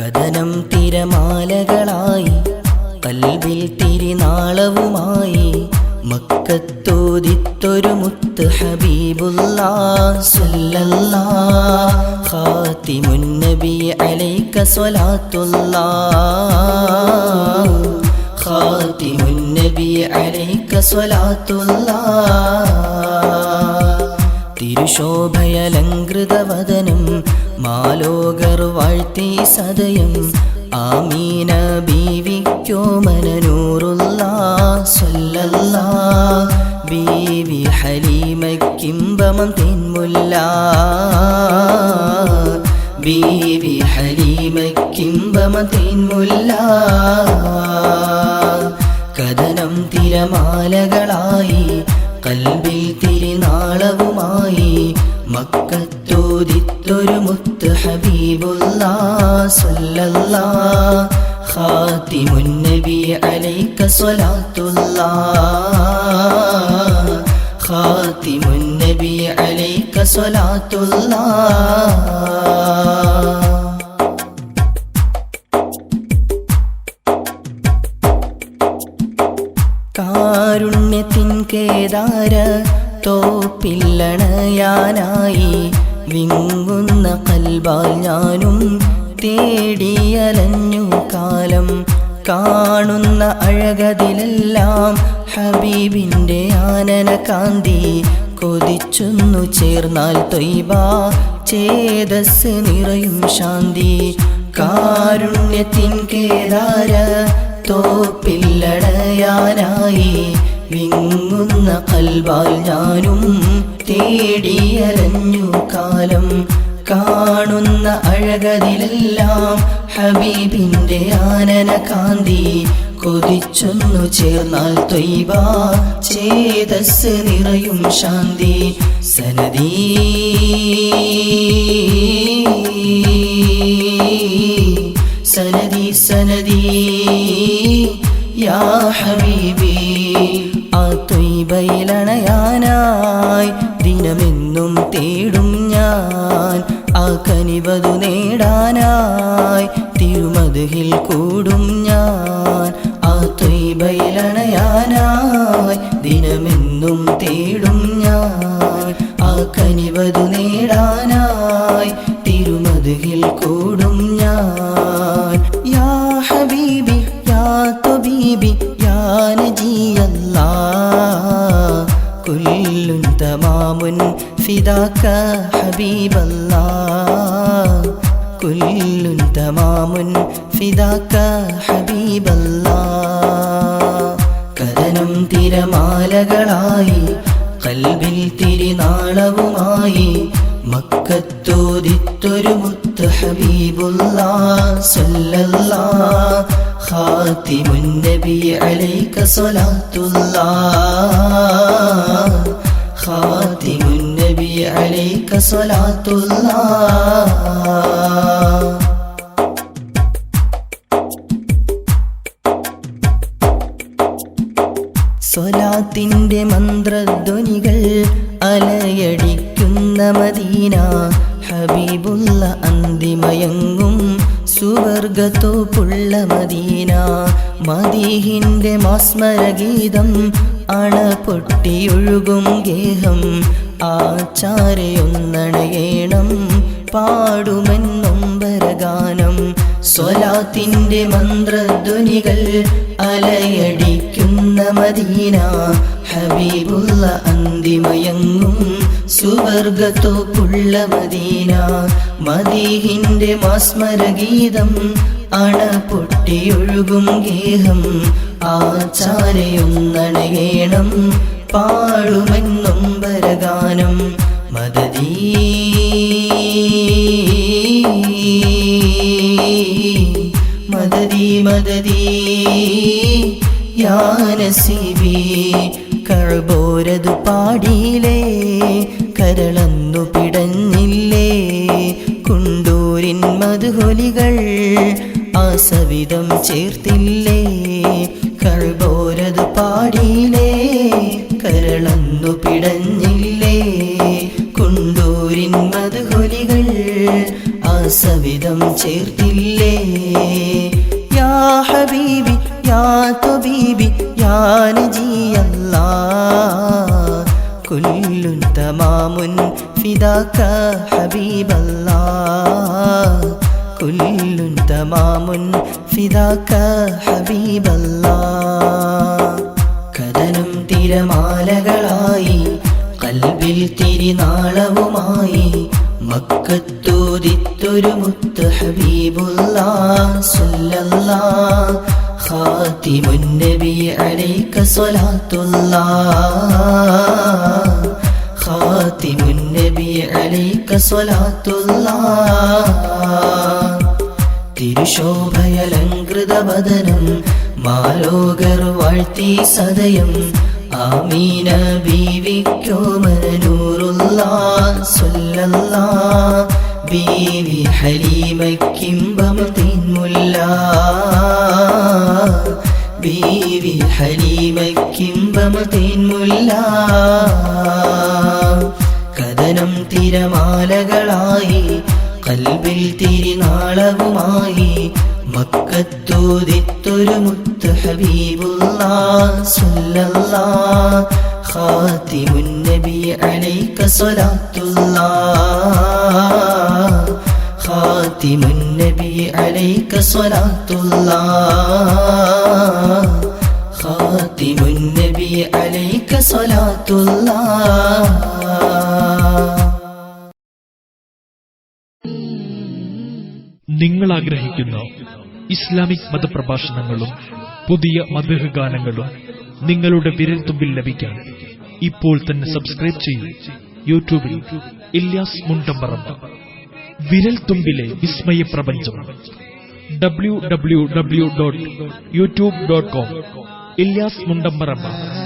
കഥനം തിരമാലകളായി കൽവിൽ തിരിനാളവുമായി മക്കത്തോദിത്തൊരു മുത്ത് ഹബീബുല്ലാത്തിമുന്നബി അലൈക്ക സ്വലാത്തുല്ലാ ഖാതിമുൻ നബി അലൈക സ്വലാത്തുല്ലാ തിരുശോഭയലങ്കൃതവദനം മാലോകർ വാഴ്ത്തി സദയം ആമീന ബീവിക്കോ മനനൂറുള്ള ബീവി ഹലീമക്കിംബമം തിന്മുല്ല. ബീവി ഹലീമക്കിംബമം തിന്മുല്ല. കഥനം തിരമാലകളായി കൽബിൽ തിരിനാളവുമായി ഹബീബുല്ലാ സല്ലല്ലാ ഖാതിമുൻ صلاة الله خاتم ഖാതിമുൻ عليك صلاة الله കാരുണ്യത്തിൻ കേദാര തോപ്പില്ലണയാനായി വിങ്ങുന്ന കൽബാൽ ഞാനും തേടിയലഞ്ഞു കാലം കാണുന്ന അഴകതിലെല്ലാം ഹബീബിന്റെ ആനന കാന്തി കൊതിച്ചൊന്നു ചേർന്നാൽ തൊയ്ബ ചേതസ് നിറയും ശാന്തി. കാരുണ്യത്തിൻ കേദാര തോപ്പില്ലടയാനായി വിങ്ങുന്ന കൽവാൽ ഞാനും തേടിയലഞ്ഞു കാലം. കാണുന്ന അഴകതിലെല്ലാം ഹബീബിന്റെ ആനന കാന്തി കൊതിച്ചൊന്നു ചേർന്നാൽ തൊയ്ബ ചേതസ് നിറയും ശാന്തി. സനദി തൊയ്ബയിലണയാനായി ദിനമെന്നും തേടും ഞാൻ. ആ കനിവതു നേടാനായി തിരുമതുഹിൽ കൂടും ഞാൻ. ആ തൊയ്ബയിലണയാനായി തമാമുൻ ഫിദാക ഹബീബല്ലാ കുല്ലുൻ തമാമുൻ ഫിദാക ഹബീബല്ലാ കഥനം തിരമാലകളായി കൽബിൽ തിരിനാളവുമായി മക്കത്തോദിത്തൊരു മുത്ത് ഹബീബുല്ലാ സല്ലല്ലാ ഖാതിമുൻ നബി അലൈക സ്വലാത്തുല്ലാ ഖാതിമുൻ عليك صلاة الله സ്വലാത്തിന്റെ മന്ത്രധ്വനികൾ അലയടിക്കുന്ന മദീന ഹബീബുള്ള അന്തിമയങ്ങും സുവർഗത്തോപ്പുള്ള മദീന. മദീഹിന്റെ അണ പൊട്ടിയൊഴുകും ഗേഹം. ആചാരയൊന്നണയേണം പാടുമെന്നൊമ്പരഗാനം സ്വലാത്തിന്റെ മന്ത്രധ്വനികൾ അലയടിക്കുന്ന മദീന ഹബീബുള്ള അന്തിമയങ്ങും സുവർഗത്തോപ്പുള്ള മദീന. മദീഹിന്റെ മാസ്മരഗീതം അണ പൊട്ടിയൊഴുകും ഗേഹം. ആചാരയൊന്നണയേണം പാടുമെന്നും വരഗാനം. മദദീ മദദീ മദതി യാനസിബി കഴബോരതു പാടിയിലേ കരളന്നു പിടഞ്ഞില്ലേ? കുണ്ടൂരിൻ മധുഹൊലികൾ ആസവിധം ചേർത്തില്ലേ? കഴബോരതു പാടിയിലേ കരളന്നു പിടഞ്ഞില്ലേ? കുണ്ടൂരിൻ മധുഹൊലികൾ ആസവിധം ചേർത്തില്ലേ كل تمام فداك حبيب الله كل تمام فداك حبيب الله കഥനം തിരമാലകളായി കൽവിൽ തിരിനാളവുമായി മക്കത്തോദിത്തൊരു മുത്ത് ഹബീബുള്ള സല്ലല്ലാ ഖാതിമുൻ صلاة الله خاتم ഖാതിമുൻ عليك صلاة الله തിരുശോഭയലങ്കൃത വദനം മാലോകർ വാഴ്ത്തി സദയം ആമീന ബീവിക്കോ മനൂറുള്ള സൊല്ല ബീവി ഹലീമക്കിമ്പം തിന്മുല്ല കഥനം തിരമാലകളായി കൽബിൽ തിരിനാളവുമായി മക്കത്തോതിത്തൊരു മുത്ത് ഹബീബുള്ള സല്ലല്ലാ ഖാതിമുൻ നബി അലൈക സ്വലാത്തുല്ലാ ഖാതിമുൻ നബി അലൈക സ്വലാത്തുല്ലാ النبي عليك അലൈക الله. നിങ്ങൾ ആഗ്രഹിക്കുന്ന ഇസ്ലാമിക് മതപ്രഭാഷണങ്ങളും പുതിയ മതഗാനങ്ങളും ഗാനങ്ങളും നിങ്ങളുടെ വിരൽത്തുമ്പിൽ ലഭിക്കാൻ ഇപ്പോൾ തന്നെ സബ്സ്ക്രൈബ് ചെയ്യൂ. യൂട്യൂബിൽ ഇല്യാസ് മുണ്ടമ്പറമ്പ്. വിരൽത്തുമ്പിലെ വിസ്മയ പ്രപഞ്ചം. W W W dot YouTube dot com Ilyas Mundamparamb.